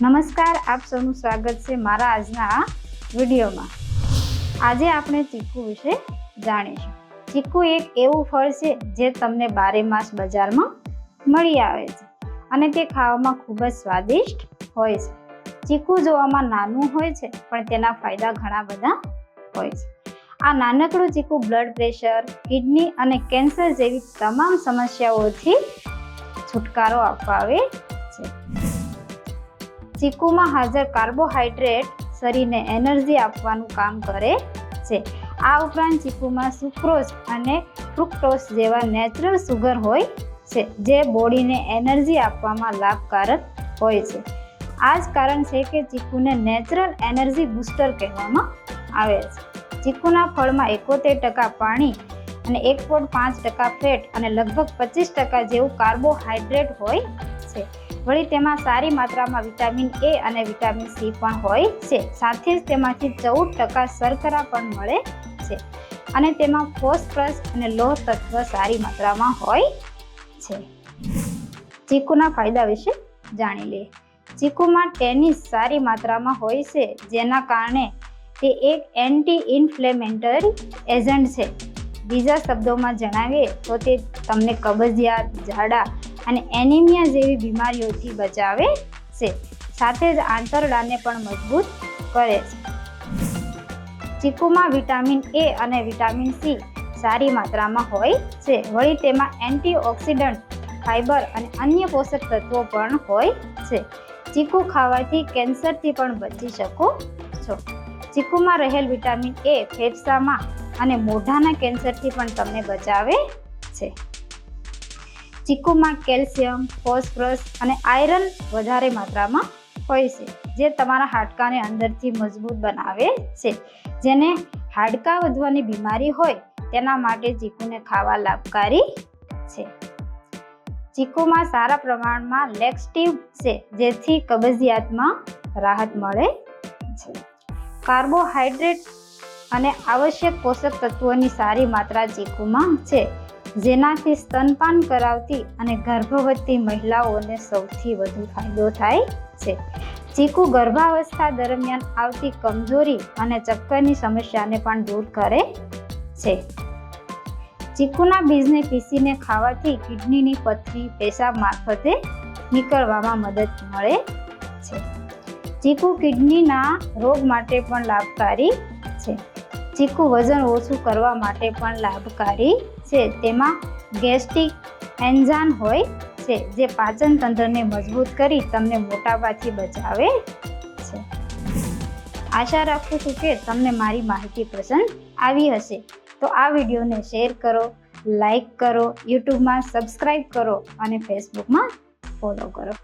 નમસ્કાર, આપ સૌનું સ્વાગત છે મારા આજના વિડીયોમાં. આજે આપણે ચીકુ વિશે જાણીશું. ચીકુ એક એવું ફળ છે જે તમને બારે માસ બજારમાં મળી આવે છે અને તે ખાવામાં ખૂબ જ સ્વાદિષ્ટ હોય છે. ચીકુ જોવામાં નાનું હોય છે, પણ તેના ફાયદા ઘણા બધા હોય છે. આ નાનકડું ચીકુ બ્લડ પ્રેશર, કિડની અને કેન્સર જેવી તમામ સમસ્યાઓથી છુટકારો અપાવે ચીકુમાં હાજર કાર્બોહાઈડ્રેટ શરીરને એનર્જી આપવાનું કામ કરે છે. આ ઉપરાંત ચીકુમાં સુક્રોઝ અને ફ્રુક્ટોઝ જેવા નેચરલ સુગર હોય છે, જે બોડીને એનર્જી આપવામાં લાભકારક હોય છે. આ જ કારણ છે કે ચીકુને નેચરલ એનર્જી બૂસ્ટર કહેવામાં આવે છે. ચીકુના ફળમાં એકોતેર ટકા પાણી અને એક પોઈન્ટ પાંચ ટકા ફેટ અને લગભગ પચીસ ટકા જેવું કાર્બોહાઈડ્રેટ હોય છે. વળી તેમાં સારી માત્રામાં વિટામિન એ અને વિટામિન સી પણ હોય છે. સાથે જ તેમાંથી ચૌદ ટકા શર્કરા પણ મળે છે અને તેમાં ફોસ્ફરસ અને લોહ તત્વ સારી માત્રામાં હોય છે. ચીકુના ફાયદા વિશે જાણી લઈએ. ચીકુમાં ટેનિસ સારી માત્રામાં હોય છે, જેના કારણે તે એક એન્ટી ઇન્ફ્લેમેટરી એજન્ટ છે. બીજા શબ્દોમાં જણાવીએ તો તે તમને કબજિયાત ઝાડા અને એનિમિયા જેવી બીમારીઓથી બચાવે છે. સાથે જ આંતરડાને પણ મજબૂત કરે છે. ચીકુમાં વિટામિન એ અને વિટામિન સી સારી માત્રામાં હોય છે. વળી તેમાં એન્ટીઓક્સિડન્ટ ફાઇબર અને અન્ય પોષક તત્વો પણ હોય છે. ચીકુ ખાવાથી કેન્સરથી પણ બચી શકો છો. ચીકુમાં રહેલ વિટામિન એ ફેફસામાં અને મોઢાના કેન્સરથી પણ તમને બચાવે છે. ચીકુમાં કેલ્શિયમ, ફોસ્ફરસ અને આયરન વધારે માત્રામાં હોય છે, જે તમારા હાડકાને અંદરથી મજબૂત બનાવે છે. જેને હાડકા વધવાની બીમારી હોય, તેના માટે ચીકુને ખાવા લાભકારી છે. ચીકુમાં સારા પ્રમાણમાં લેક્સટિવ છે, જેથી કબજિયાતમાં રાહત મળે છે. કાર્બોહાઈડ્રેટ અને આવશ્યક પોષક તત્વોની સારી માત્રા ચીકુમાં છે. જેનાથી સ્તનપાન કરાવતી અને ગર્ભવતી મહિલાઓને સૌથી વધુ ફાયદો થાય છે. ચીકુ ગર્ભાવસ્થા દરમિયાન આવતી કમજોરી અને ચક્કરની સમસ્યાને પણ દૂર કરે છે. ચીકુના બીજને પીસીને ખાવાથી કિડનીની પથરી, પેશાબ મારફતે નીકળવામાં મદદ મળે છે. ચીકુ કિડનીના રોગ માટે પણ લાભકારી છે. ચીકુ વજન ઓછું કરવા માટે પણ લાભકારી છે. તેમાં ગેસ્ટ્રિક એન્ઝાન હોય છે, જે પાચન તંત્રને મજબૂત કરી તમને મોટાપાથી બચાવે છે. આશા રાખું છું કે તમને મારી માહિતી પસંદ આવી હશે. તો આ વિડીયોને શેર કરો લાઈક કરો, યુટ્યુબમાં સબસ્ક્રાઈબ કરો અને ફેસબુકમાં ફોલો કરો.